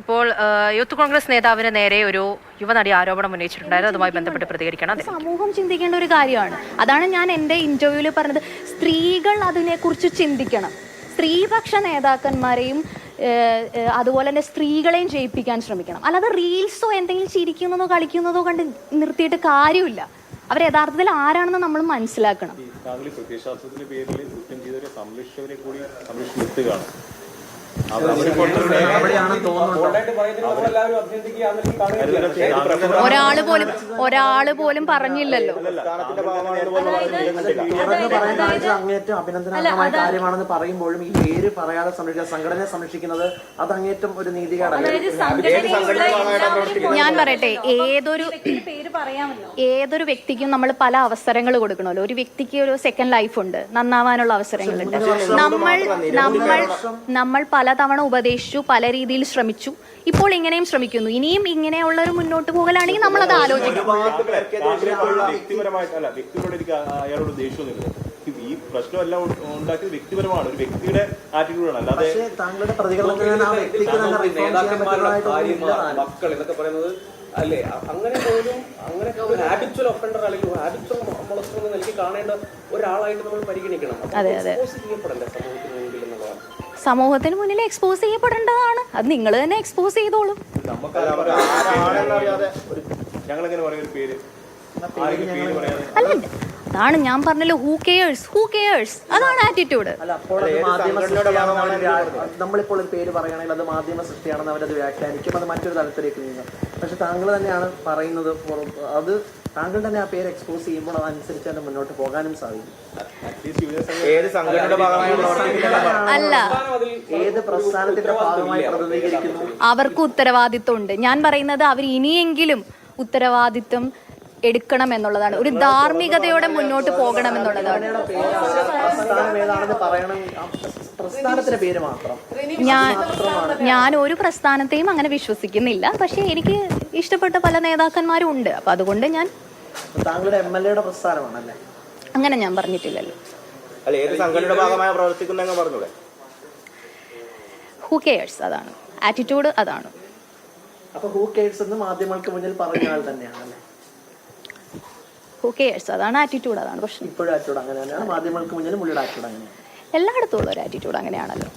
ഇപ്പോൾ യൂത്ത് കോൺഗ്രസ് നേതാവിന് നേരെ ഒരു യുവനടി ആരോപണം ഉന്നയിച്ചിട്ടുണ്ടായിരുന്നു. അതുമായി ബന്ധപ്പെട്ട് പ്രതികരിക്കണം സമൂഹം ചിന്തിക്കേണ്ട ഒരു കാര്യമാണ്. അതാണ് ഞാൻ എന്റെ ഇന്റർവ്യൂവിൽ പറഞ്ഞത്. സ്ത്രീകൾ അതിനെക്കുറിച്ച് ചിന്തിക്കണം. സ്ത്രീപക്ഷ നേതാക്കന്മാരെയും അതുപോലെ തന്നെ സ്ത്രീകളെയും ജയിപ്പിക്കാൻ ശ്രമിക്കണം. അല്ലാതെ റീൽസോ എന്തെങ്കിലും ചിരിക്കുന്നതോ കളിക്കുന്നതോ കണ്ട് നിർത്തിയിട്ട് കാര്യമില്ല. അവർ യഥാർത്ഥത്തിൽ ആരാണെന്ന് നമ്മൾ മനസ്സിലാക്കണം. ഒരാൾ പോലും ഒരാൾ പോലും പറഞ്ഞില്ലല്ലോ. അങ്ങേറ്റം അഭിനന്ദനമായ കാര്യമാണെന്ന് പറയുമ്പോഴും ഈ പേര് പറയാതെ സംരക്ഷിക്കുക സംഘടനയെ സംരക്ഷിക്കുന്നത് അത് അങ്ങേറ്റം ഒരു നീതികേടല്ലേ ഞാൻ പറയട്ടെ ഏതൊരു ഏതൊരു വ്യക്തിക്കും നമ്മൾ പല അവസരങ്ങൾ കൊടുക്കണമല്ലോ. ഒരു വ്യക്തിക്ക് ഒരു സെക്കൻഡ് ലൈഫ് ഉണ്ട്. നന്നാവാനുള്ള അവസരങ്ങളുണ്ട്. നമ്മൾ നമ്മൾ നമ്മൾ പലതവണ ഉപദേശിച്ചു പല രീതിയിൽ ശ്രമിച്ചു. ഇപ്പോൾ ഇങ്ങനെയും ശ്രമിക്കുന്നു. ഇനിയും ഇങ്ങനെയുള്ള ഒരു മുന്നോട്ട് പോകലാണെങ്കിൽ നമ്മൾ അത് ആലോചിക്കും. വ്യക്തിപരമായിട്ടല്ല എനിക്ക് അയാളോട് ദേഷ്യമൊന്നുമില്ല ഈ പ്രശ്നമെല്ലാം ഉണ്ടാക്കിയത് വ്യക്തിപരമാണ്. ഒരു വ്യക്തിയുടെ ആറ്റിറ്റ്യൂഡാണ് അല്ലാതെ താങ്കളുടെ നേതാക്കന്മാരുടെ ഭാര്യമാർ മക്കൾ എന്നൊക്കെ പറയുന്നത്. അല്ലേ? അങ്ങനെ പോലും അങ്ങനെ ഒരു ഹാബിച്വൽ ഒഫൻഡർ അല്ലെങ്കിൽ ഹാബിച്വൽ molester എന്ന നിലയ്ക്ക് കാണേണ്ട ഒരാളായിട്ട് നമ്മൾ പരിഗണിക്കണം. അതെ, അതെ. ചെയ്യപ്പെടണ്ടേ സമൂഹത്തിന് സമൂഹത്തിന് മുന്നിൽ എക്സ്പോസ് ചെയ്യപ്പെടേണ്ടതാണ്. അത് നിങ്ങൾ തന്നെ എക്സ്പോസ് ചെയ്തോളും. അല്ല അതാണ് ഞാൻ പറഞ്ഞല്ലോ ഹൂ കെയേഴ്സ് ഹൂ കെയേഴ്സ് അതാണ് ആറ്റിറ്റ്യൂഡ് നമ്മളിപ്പോൾ ഒരു പേര് പറയുകയാണെങ്കിൽ അത് മാധ്യമ സൃഷ്ടിയാണെന്ന് അവരത് വ്യാഖ്യാനിക്കും. അത് മറ്റൊരു തലത്തിലേക്ക് നീങ്ങും. പക്ഷെ താങ്കൾ തന്നെയാണ് പറയുന്നത് അത് താങ്കൾ തന്നെ ആ പേര് എക്സ്പോസ് ചെയ്യുമ്പോൾ അതനുസരിച്ച് തന്നെ മുന്നോട്ട് പോകാനും സാധിക്കും. ഏത് സംഘടനയുടെ ഭാഗമായി അല്ല. ഏത് പ്രസ്ഥാനത്തിന്റെ ഭാഗമായി പ്രതിനിധീകരിക്കുന്നു? അവർക്ക് ഉത്തരവാദിത്വം ഉണ്ട് ഞാൻ പറയുന്നത് അവർ ഇനിയെങ്കിലും ഉത്തരവാദിത്വം എടുക്കണം എന്നുള്ളതാണ്. ഒരു ധാർമ്മികതയോടെ മുന്നോട്ട് പോകണം എന്നുള്ളതാണ്. പ്രസ്ഥാനം ഏതാണെന്ന് പറയണം. പ്രസ്ഥാനത്തിന്റെ പേര് മാത്രം. ഞാൻ ഞാൻ ഒരു പ്രസ്ഥാനത്തെയും അങ്ങനെ വിശ്വസിക്കുന്നില്ല. പക്ഷെ എനിക്ക് ഇഷ്ടപ്പെട്ട പല നേതാക്കന്മാരും ഉണ്ട്. അപ്പൊ അതുകൊണ്ട് ഞാൻ താങ്കളുടെ എം എൽ എയുടെ പ്രസ്ഥാനമാണല്ലേ? അങ്ങനെ ഞാൻ പറഞ്ഞിട്ടില്ലല്ലോ. അല്ല ഏത് സംഘടനയുടെ ഭാഗമായി പ്രവർത്തിക്കുന്ന പറഞ്ഞൂടെ? ഹു കെയേഴ്സ് അതാണ്. ആറ്റിറ്റ്യൂഡ് അതാണ്. അപ്പൊ ഹൂ കെയേഴ്സ് എന്ന് മാധ്യമങ്ങൾക്ക് മുന്നിൽ പറഞ്ഞ ആൾ തന്നെയാണല്ലേ? ഹു കെയേഴ്സ് അതാണ് ആറ്റിറ്റ്യൂഡ് അതാണ് പ്രശ്നം. ഇപ്പോഴും ആറ്റോട് അങ്ങനെ തന്നെയാണ്. മാധ്യമങ്ങൾക്ക് മുന്നിൽ അങ്ങനെയാണ്. എല്ലായിടത്തും ഉള്ള ഒരു ആറ്റിറ്റ്യൂഡ് അങ്ങനെയാണല്ലോ.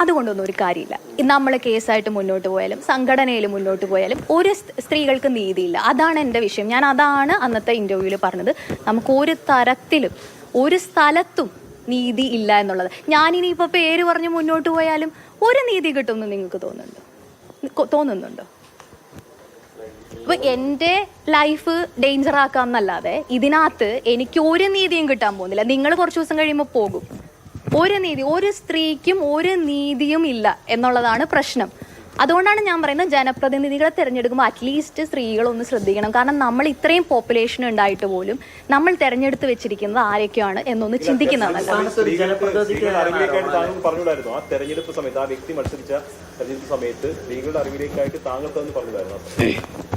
അതുകൊണ്ടൊന്നും ഒരു കാര്യമില്ല. നമ്മൾ കേസായിട്ട് മുന്നോട്ട് പോയാലും സംഘടനയിൽ മുന്നോട്ട് പോയാലും ഒരു സ്ത്രീകൾക്ക് നീതിയില്ല. അതാണ് എന്റെ വിഷയം. ഞാൻ അതാണ് അന്നത്തെ ഇന്റർവ്യൂവിൽ പറഞ്ഞത്. നമുക്ക് ഒരു തരത്തിലും ഒരു സ്ഥലത്തും നീതി ഇല്ല എന്നുള്ളത്. ഞാനിനി ഇപ്പോൾ പേര് പറഞ്ഞ് മുന്നോട്ട് പോയാലും ഒരു നീതി കിട്ടുമെന്ന് നിങ്ങൾക്ക് തോന്നുന്നുണ്ടോ? തോന്നുന്നുണ്ടോ? ഇപ്പൊ എന്റെ ലൈഫ് ഡേഞ്ചർ ആക്കാന്നല്ലാതെ ഇതിനകത്ത് എനിക്ക് ഒരു നീതിയും കിട്ടാൻ പോകുന്നില്ല. നിങ്ങൾ കുറച്ച് ദിവസം കഴിയുമ്പോൾ പോകും. ഒരു നീതി ഒരു സ്ത്രീക്കും ഒരു നീതിയും ഇല്ല എന്നുള്ളതാണ് പ്രശ്നം. അതുകൊണ്ടാണ് ഞാൻ പറയുന്നത് ജനപ്രതിനിധികളെ തിരഞ്ഞെടുക്കുമ്പോൾ അറ്റ്ലീസ്റ്റ് സ്ത്രീകളൊന്ന് ശ്രദ്ധിക്കണം. കാരണം നമ്മൾ ഇത്രയും പോപ്പുലേഷൻ ഉണ്ടായിട്ട് പോലും നമ്മൾ തിരഞ്ഞെടുത്ത് വെച്ചിരിക്കുന്നത് ആരൊക്കെയാണ് എന്നൊന്ന് ചിന്തിക്കുന്നതാണ്. താങ്കൾ ആ തെരഞ്ഞെടുപ്പ് സമയത്ത് ആ വ്യക്തി മത്സരിച്ച തെരഞ്ഞെടുപ്പ് സമയത്ത് സ്ത്രീകളുടെ അറിവിലേക്കായിട്ട് അന്ന് പറഞ്ഞുകൂടായിരുന്നു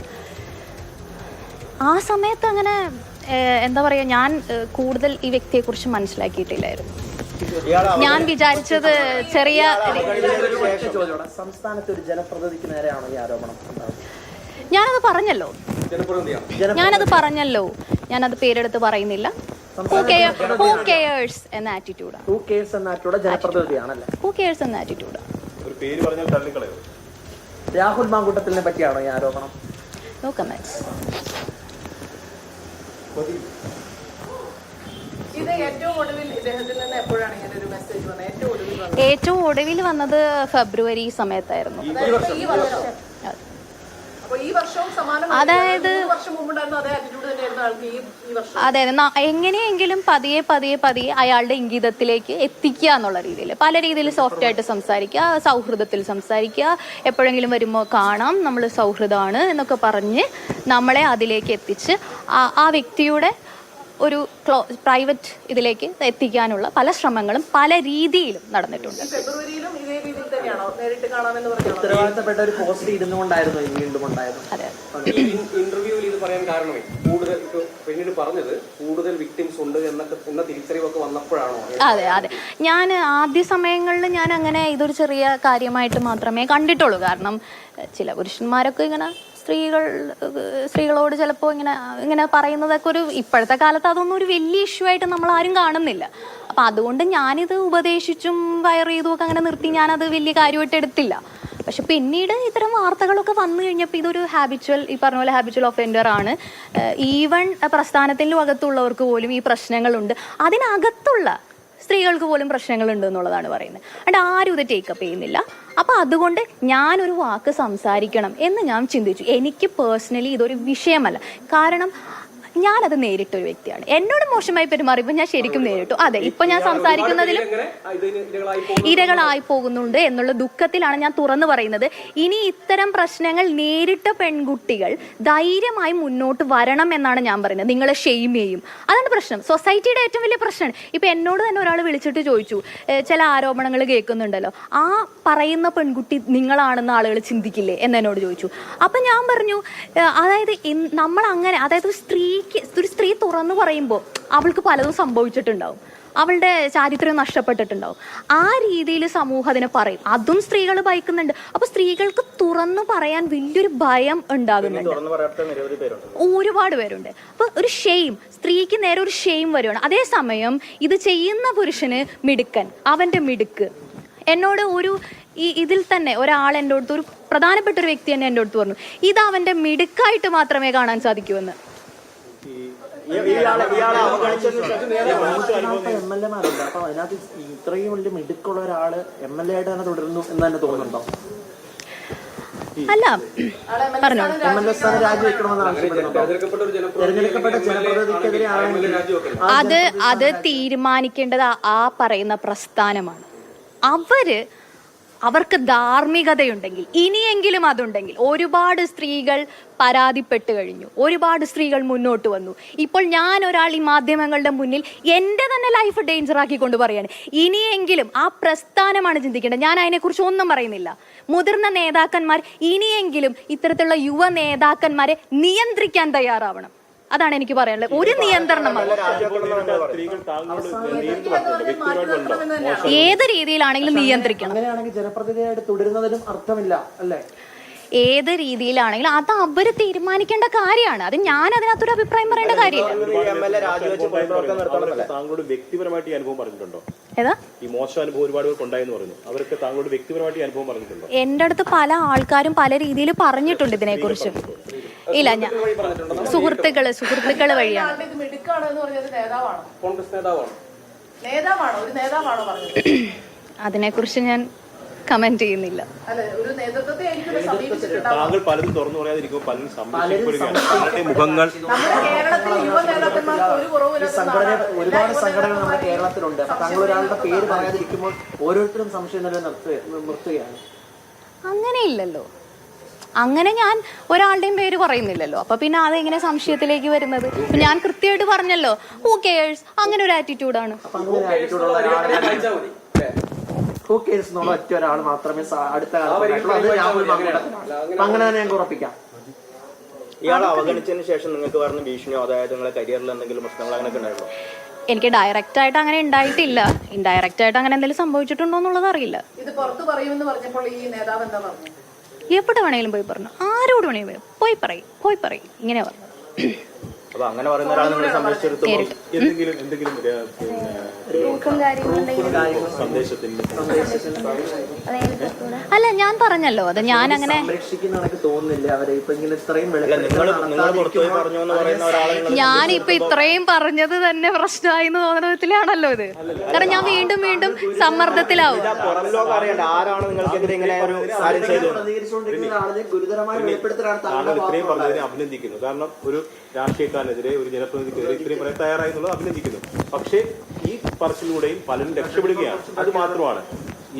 ആ സമയത്ത്. അങ്ങനെ എന്താ പറയാ ഞാൻ കൂടുതൽ ഈ വ്യക്തിയെക്കുറിച്ച് മനസ്സിലാക്കിയിട്ടില്ലായിരുന്നു. ഞാൻ വിചാരിച്ചത് ചെറിയ സംസ്ഥാനത്ത് ഒരു ജനപ്രതിനിധിക്ക് നേരെയാണോ ഈ ആരോപണം? ഞാനത് പറഞ്ഞല്ലോ. ഞാനത് പറഞ്ഞല്ലോ. ഞാനത് പേരെടുത്ത് പറയുന്നില്ല. ഹൂ കെയേഴ്സ് എന്ന ആറ്റിറ്റ്യൂഡാണ് ഹൂ കേഴ്സ് എന്ന ആറ്റോടെ ജനപ്രതിനിധിയാണല്ലേ? ഹൂ കെയേഴ്സ് എന്ന ആറ്റിറ്റ്യൂഡ് ഒരു പേര് പറഞ്ഞാൽ തള്ളിക്കളയോ? രാഹുൽ മാങ്കൂട്ടത്തിനെ പറ്റിയാണോ ഈ ആരോപണം? നോ കമന്റ്സ് ഏറ്റവും ഒടുവിൽ വന്നത്? ഫെബ്രുവരി സമയത്തായിരുന്നു. അതെ ന- എങ്ങനെയെങ്കിലും പതിയെ പതിയെ പതിയെ അയാളുടെ ഇംഗിതത്തിലേക്ക് എത്തിക്കുക എന്നുള്ള രീതിയിൽ. പല രീതിയിൽ സോഫ്റ്റ് ആയിട്ട് സംസാരിക്കുക സൗഹൃദത്തിൽ സംസാരിക്കുക എപ്പോഴെങ്കിലും വരുമ്പോൾ കാണാം നമ്മൾ സൗഹൃദമാണ് എന്നൊക്കെ പറഞ്ഞ് നമ്മളെ അതിലേക്ക് എത്തിച്ച് ആ- ആ വ്യക്തിയുടെ ഒരു ക്ലോ പ്രൈവറ്റ് ഇതിലേക്ക് എത്തിക്കാനുള്ള പല ശ്രമങ്ങളും പല രീതിയിലും നടന്നിട്ടുണ്ട്. ഫെബ്രുവരിയിലും ഇതേ രീതിയിൽ തന്നെയാണോ? നേരിട്ട് കാണാമെന്ന് പറഞ്ഞാണോ? ഉത്തരവാദിത്തപ്പെട്ട ഒരു പോസ്റ്റ് ഇരുന്നുകൊണ്ടായിരുന്നു ഇത് വീണ്ടും അതെ. ഈ ഇന്റർവ്യൂവിൽ ഇത് പറയാൻ കാരണമേ കൂടുതൽ പിന്നീട് പറഞ്ഞത് കൂടുതൽ വിക്ടിംസ് ഉണ്ട് എന്നൊക്കെ എന്ന തിരിച്ചറിവൊക്കെ വന്നപ്പോഴാണോ? അതെ അതെ. ഞാൻ ആദ്യ സമയങ്ങളിൽ ഞാൻ അങ്ങനെ ഇതൊരു ചെറിയ കാര്യമായിട്ട് മാത്രമേ കണ്ടിട്ടുള്ളൂ. കാരണം ചില പുരുഷന്മാരൊക്കെ ഇങ്ങനെ സ്ത്രീകൾ സ്ത്രീകളോട് ചിലപ്പോൾ ഇങ്ങനെ ഇങ്ങനെ പറയുന്നതൊക്കെ ഒരു ഇപ്പോഴത്തെ കാലത്ത് അതൊന്നും ഒരു വലിയ ഇഷ്യൂ ആയിട്ട് നമ്മൾ ആരും കാണുന്നില്ല. അപ്പം അതുകൊണ്ട് ഞാനിത് ഉപദേശിച്ചും വയർ ചെയ്തും ഒക്കെ അങ്ങനെ നിർത്തി ഞാനത് വലിയ കാര്യമായിട്ട് എടുത്തില്ല. പക്ഷെ പിന്നീട് ഇത്തരം വാർത്തകളൊക്കെ വന്നു കഴിഞ്ഞപ്പോൾ ഇതൊരു ഹാബിച്വൽ ഈ പറഞ്ഞ പോലെ ഹാബിച്വൽ ഒഫൻഡർ ആണ്. ഈവൺ പ്രസ്ഥാനത്തിന്റെ അകത്തുള്ളവർക്ക് പോലും ഈ പ്രശ്നങ്ങളുണ്ട്. അതിനകത്തുള്ള സ്ത്രീകൾക്ക് പോലും പ്രശ്നങ്ങളുണ്ട് എന്നുള്ളതാണ് പറയുന്നത്. അണ്ട് ആരും ഇത് ടേക്കപ്പ് ചെയ്യുന്നില്ല. അപ്പോൾ അതുകൊണ്ട് ഞാനൊരു വാക്ക് സംസാരിക്കണം എന്ന് ഞാൻ ചിന്തിച്ചു. എനിക്ക് പേഴ്സണലി ഇതൊരു വിഷയമല്ല. കാരണം ഞാനത് നേരിട്ടൊരു വ്യക്തിയാണ്. എന്നോട് മോശമായി പെരുമാറിയപ്പോൾ ഞാൻ ശരിക്കും നേരിട്ടു. അതെ ഇപ്പൊ ഞാൻ സംസാരിക്കുന്നതിലും ഇരകളായി പോകും ഇരകളായി പോകുന്നുണ്ട് എന്നുള്ള ദുഃഖത്തിലാണ് ഞാൻ തുറന്നു പറയുന്നത്. ഇനി ഇത്തരം പ്രശ്നങ്ങൾ നേരിട്ട പെൺകുട്ടികൾ ധൈര്യമായി മുന്നോട്ട് വരണം എന്നാണ് ഞാൻ പറയുന്നത്. നിങ്ങളെ ഷെയിം ചെയ്യും. അതാണ് പ്രശ്നം. സൊസൈറ്റിയുടെ ഏറ്റവും വലിയ പ്രശ്നമാണ് ഇപ്പൊ എന്നോട് തന്നെ ഒരാൾ വിളിച്ചിട്ട് ചോദിച്ചു. ചില ആരോപണങ്ങൾ കേൾക്കുന്നുണ്ടല്ലോ. ആ പറയുന്ന പെൺകുട്ടി നിങ്ങളാണെന്ന് ആളുകൾ ചിന്തിക്കില്ലേ? എന്ന് എന്നോട് ചോദിച്ചു. അപ്പൊ ഞാൻ പറഞ്ഞു അതായത് നമ്മൾ അങ്ങനെ അതായത് ഒരു സ്ത്രീക്ക് ഒരു സ്ത്രീ തുറന്നു പറയുമ്പോൾ അവൾക്ക് പലതും സംഭവിച്ചിട്ടുണ്ടാവും. അവളുടെ ചാരിത്രം നഷ്ടപ്പെട്ടിട്ടുണ്ടാവും. ആ രീതിയിൽ സമൂഹം അതിനെ പറയും. അതും സ്ത്രീകൾ ഭയക്കുന്നുണ്ട്. അപ്പൊ സ്ത്രീകൾക്ക് തുറന്നു പറയാൻ വലിയൊരു ഭയം ഉണ്ടാകുന്നുണ്ട്. ഒരുപാട് പേരുണ്ട്. അപ്പൊ ഒരു ഷെയിം സ്ത്രീക്ക് നേരെ ഒരു ഷെയിം വരുവാണ്. അതേസമയം ഇത് ചെയ്യുന്ന പുരുഷന് മിടുക്കൻ അവന്റെ മിടുക്ക്. എന്നോട് ഒരു ഈ ഇതിൽ തന്നെ ഒരാൾ എന്റെ അടുത്ത് ഒരു പ്രധാനപ്പെട്ട ഒരു വ്യക്തി തന്നെ എന്റെ അടുത്ത് പറഞ്ഞു ഇത് അവന്റെ മിടുക്കായിട്ട് മാത്രമേ കാണാൻ അവഗണിച്ചതിന് ശേഷം എം എൽ എമാരുണ്ട്. അപ്പൊ അതിനകത്ത് ഇത്രയും വലിയ മിടുക്കുള്ള ഒരാൾ എം എൽ എ ആയിട്ട് തന്നെ തുടരുന്നു എന്ന് തന്നെ തോന്നുന്നുണ്ടോ? അല്ല പറഞ്ഞു. അത് അത് തീരുമാനിക്കേണ്ടത് ആ പറയുന്ന പ്രസ്ഥാനമാണ്. അവർ അവർക്ക് ധാർമ്മികതയുണ്ടെങ്കിൽ ഇനിയെങ്കിലും അതുണ്ടെങ്കിൽ ഒരുപാട് സ്ത്രീകൾ പരാതിപ്പെട്ട് കഴിഞ്ഞു ഒരുപാട് സ്ത്രീകൾ മുന്നോട്ട് വന്നു. ഇപ്പോൾ ഞാൻ ഒരാൾ ഈ മാധ്യമങ്ങളുടെ മുന്നിൽ എന്റെ തന്നെ ലൈഫ് ഡേഞ്ചർ ആക്കി കൊണ്ട് പറയാണ്. ഇനിയെങ്കിലും ആ പ്രസ്ഥാനമാണ് ചിന്തിക്കേണ്ടത്. ഞാൻ അതിനെക്കുറിച്ച് ഒന്നും പറയുന്നില്ല. മുതിർന്ന നേതാക്കന്മാർ ഇനിയെങ്കിലും ഇത്തരത്തിലുള്ള യുവ നേതാക്കന്മാരെ നിയന്ത്രിക്കാൻ തയ്യാറാവണം. അതാണ് എനിക്ക് പറയാനുള്ളത്. ഒരു നിയന്ത്രണം ഏത് രീതിയിലാണെങ്കിലും നിയന്ത്രിക്കണം. അങ്ങനെയാണെങ്കിൽ ജനപ്രതിനിധിയായിട്ട് തുടരുന്നതിനും അർത്ഥമില്ല അല്ലേ? ഏത് രീതിയിലാണെങ്കിലും അത് അവർ തീരുമാനിക്കേണ്ട കാര്യമാണ്. അത് ഞാൻ അതിനകത്തൊരു അഭിപ്രായം പറയേണ്ട കാര്യമില്ല. എന്റെ താങ്കളോട് വ്യക്തിപരമായിട്ട് ഈ അനുഭവം പറഞ്ഞിട്ടുണ്ടോ? ഏതാ? ഈ മോശം അനുഭവം ഒരുപാട് പറഞ്ഞു. അവർക്ക് താങ്കളോട് വ്യക്തിപരമായിട്ട് ഈ അനുഭവം പറഞ്ഞിട്ടുണ്ടോ? എന്റെ അടുത്ത് പല ആൾക്കാരും പല രീതിയിൽ പറഞ്ഞിട്ടുണ്ട് ഇതിനെക്കുറിച്ച്. ഇല്ല ഞാൻ സുഹൃത്തുക്കൾ സുഹൃത്തുക്കൾ വഴിയാണ്. അതിനെക്കുറിച്ച് ഞാൻ കമന്റ് ചെയ്യുന്നില്ല. താങ്കൾ പലതും തുറന്നു പറയാതിരിക്കുമ്പോൾ പലരും സംരക്ഷിക്കപ്പെടുകയാണ്. മുഖങ്ങൾ സംഘടന ഒരുപാട് സംഘടനകൾ നമ്മുടെ കേരളത്തിലുണ്ട്. താങ്കൾ ഒരാളുടെ പേര് പറയാതിരിക്കുമ്പോൾ ഓരോരുത്തരും സംശയം നില നിർത്തുകയാണ്. അങ്ങനെയില്ലല്ലോ. അങ്ങനെ ഞാൻ ഒരാളുടെയും പേര് പറയുന്നില്ലല്ലോ. അപ്പൊ പിന്നെ അതെങ്ങനെ സംശയത്തിലേക്ക് വരുന്നത്? ഞാൻ കൃത്യമായിട്ട് പറഞ്ഞല്ലോ ഹൂ കേഴ്സ് അങ്ങനെ ഒരു ആറ്റിറ്റ്യൂഡാണ് അപ്പൊ അങ്ങനെ ആയിട്ടുള്ള ഒരാളെ കഴിച്ചാൽ മതി അല്ലേ? ഹൂ കേസ് എന്നുള്ള ഒറ്റ ഒരാൾ മാത്രമേ അടുത്ത കാലത്ത് അങ്ങനെ തന്നെ ഞങ്ങൾക്ക് ഉറപ്പിക്കാം. ഇയാളെ അവഗണിച്ചതിന് ശേഷം നിങ്ങൾക്ക് പറഞ്ഞ ഭീഷണിയോ അതായത് നിങ്ങളെ കരിയറിൽ എന്തെങ്കിലും പ്രശ്നങ്ങൾ അങ്ങനെയൊക്കെ ഉണ്ടായിരുന്നോ എനിക്ക് ഡയറക്റ്റ് ആയിട്ട് അങ്ങനെ ഉണ്ടായിട്ടില്ല. ഇൻഡയറക്റ്റ് ആയിട്ട് അങ്ങനെ എന്തെങ്കിലും സംഭവിച്ചിട്ടുണ്ടോ എന്നുള്ളത് അറിയില്ല. ഇത് പുറത്ത് പറയുമെന്ന് പറഞ്ഞപ്പോൾ ഈ നേതാവ് എന്താ പറഞ്ഞു എവിടെ വേണേലും പോയി പറഞ്ഞു. ആരോട് വേണേലും പോയി പറയും പോയി പറയും. ഇങ്ങനെ പറഞ്ഞു. അപ്പൊ അങ്ങനെ പറയുന്ന ഒരാൾ നമ്മളെ സംബന്ധിച്ചിടത്തോളം എന്തെങ്കിലും എന്തെങ്കിലും അല്ല ഞാൻ പറഞ്ഞല്ലോ അത് ഞാൻ അങ്ങനെ ഞാൻ തോന്നുന്നില്ല. അവരെ ഇപ്പൊ ഇങ്ങനെ ഇത്രയും അല്ല നിങ്ങൾ നിങ്ങൾ പുറത്തുപോയി പറഞ്ഞു എന്ന് പറയുന്ന ഒരാളെ നിങ്ങൾ ഞാനിപ്പൊ ഇത്രയും പറഞ്ഞത് തന്നെ പ്രശ്നമായി എന്ന് തോന്നുന്ന വിധത്തിലാണല്ലോ ഇത്. കാരണം ഞാൻ വീണ്ടും വീണ്ടും സമ്മർദ്ദത്തിലാവും. അഭിനന്ദിക്കുന്നു. കാരണം ഒരു രാഷ്ട്രീയക്കാരനെതിരെ ഒരു ജനപ്രതിനിധിക്കെതിരെ ഇത്രയും പറയാൻ തയ്യാറായി എന്നുള്ളത് അഭിനന്ദിക്കുന്നു. പക്ഷേ ഈ പറച്ചിലൂടെയും പലരും രക്ഷപ്പെടുകയാണ്. അത് മാത്രമാണ്.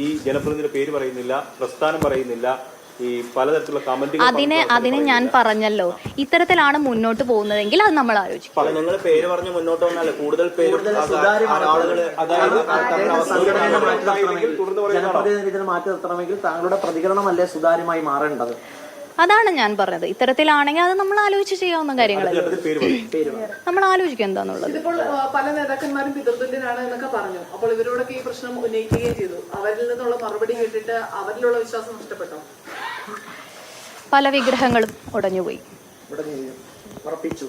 ഈ ജനപ്രതിനിധിയുടെ പേര് പറയുന്നില്ല പ്രസ്ഥാനം പറയുന്നില്ല ഈ പലതരത്തിലുള്ള കമന്റുകൾ അതിനെ അതിനെ ഞാൻ പറഞ്ഞല്ലോ. ഇത്തരത്തിലാണ് മുന്നോട്ട് പോകുന്നതെങ്കിൽ അത് നമ്മൾ ആലോചിക്കും. നിങ്ങൾ പേര് പറഞ്ഞ് മുന്നോട്ട് വന്നാലേ കൂടുതൽ? ജനപ്രതിനിധികളെ മാറ്റി നിർത്തണമെങ്കിൽ താങ്കളുടെ പ്രതികരണമല്ലേ സുതാര്യമായി മാറേണ്ടത്? അതാണ് ഞാൻ പറഞ്ഞത്. ഇത്തരത്തിലാണെങ്കിൽ അത് നമ്മൾ ആലോചിച്ച് ചെയ്യാവുന്ന കാര്യങ്ങളല്ലേ. പറ. നമ്മൾ ആലോചിക്കുക എന്താന്നുള്ളത്. ഇപ്പോൾ പല നേതാക്കന്മാരും പിതൃതുല്യനാണ് എന്നൊക്കെ പറഞ്ഞു. അപ്പോൾ ഇവരോടൊക്കെ ഈ പ്രശ്നം ഉന്നയിക്കുകയും ചെയ്തു. അവരിൽ നിന്നുള്ള മറുപടി കേട്ടിട്ട് അവരിലുള്ള വിശ്വാസം നഷ്ടപ്പെട്ടോ? പല വിഗ്രഹങ്ങളും ഉടഞ്ഞുപോയി. ഉറപ്പിച്ചു.